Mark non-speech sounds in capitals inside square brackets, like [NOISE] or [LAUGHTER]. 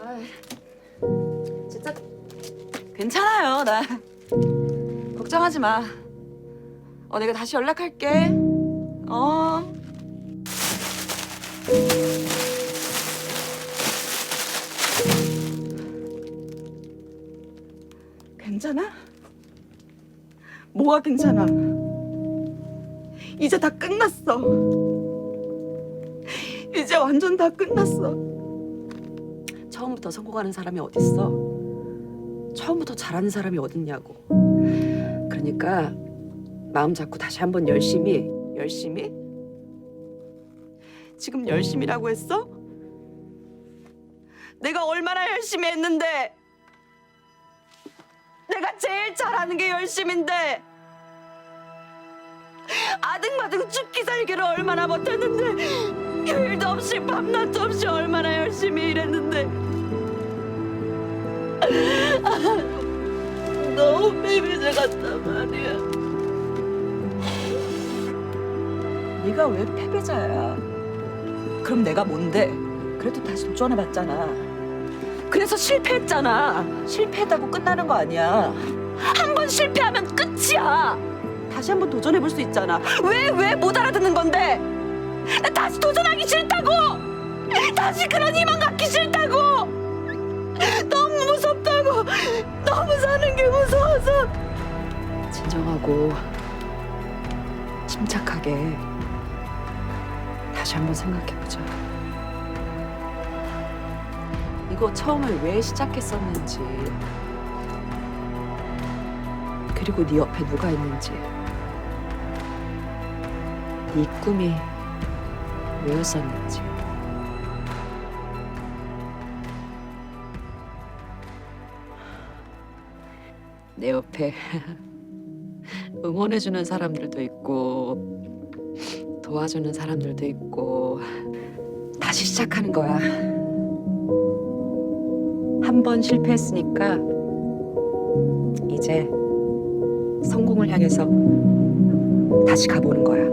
아이, 진짜 괜찮아요. 나 걱정하지 마. 어, 내가 다시 연락할게. 어. 괜찮아? 뭐가 괜찮아? 이제 다 끝났어. 이제 완전 다 끝났어. 처음부터 성공하는 사람이 어딨어? 처음부터 잘하는 사람이 어딨냐고. 그러니까 마음 잡고 다시 한번 열심히, 열심히? 지금 열심히라고 했어? 내가 얼마나 열심히 했는데! 내가 제일 잘하는 게 열심인데! 아등바등 죽기 살기를 얼마나 못했는데 휴일도 없이 밤낮도 없이 얼마나 열심히 일했는데. [LAUGHS] 너무 패배자 같단 말이야. 네가 왜 패배자야? 그럼 내가 뭔데? 그래도 다시 도전해봤잖아. 그래서 실패했잖아. 실패했다고 끝나는 거 아니야. 한 번 실패하면 끝이야. 다시 한 번 도전해볼 수 있잖아. 왜 왜 못 알아듣는 건데 나 다시 도전하기 싫다고! 다시 그런 희망 갖기 싫다고! 너무 무섭다고! 너무 사는 게 무서워서! 진정하고 침착하게 다시 한번 생각해보자. 이거 처음에 왜 시작했었는지 그리고 네 옆에 누가 있는지 네 꿈이 뭐였었는지 내 옆에 응원해주는 사람들도 있고 도와주는 사람들도 있고 다시 시작하는 거야 한 번 실패했으니까 이제 성공을 향해서 다시 가보는 거야.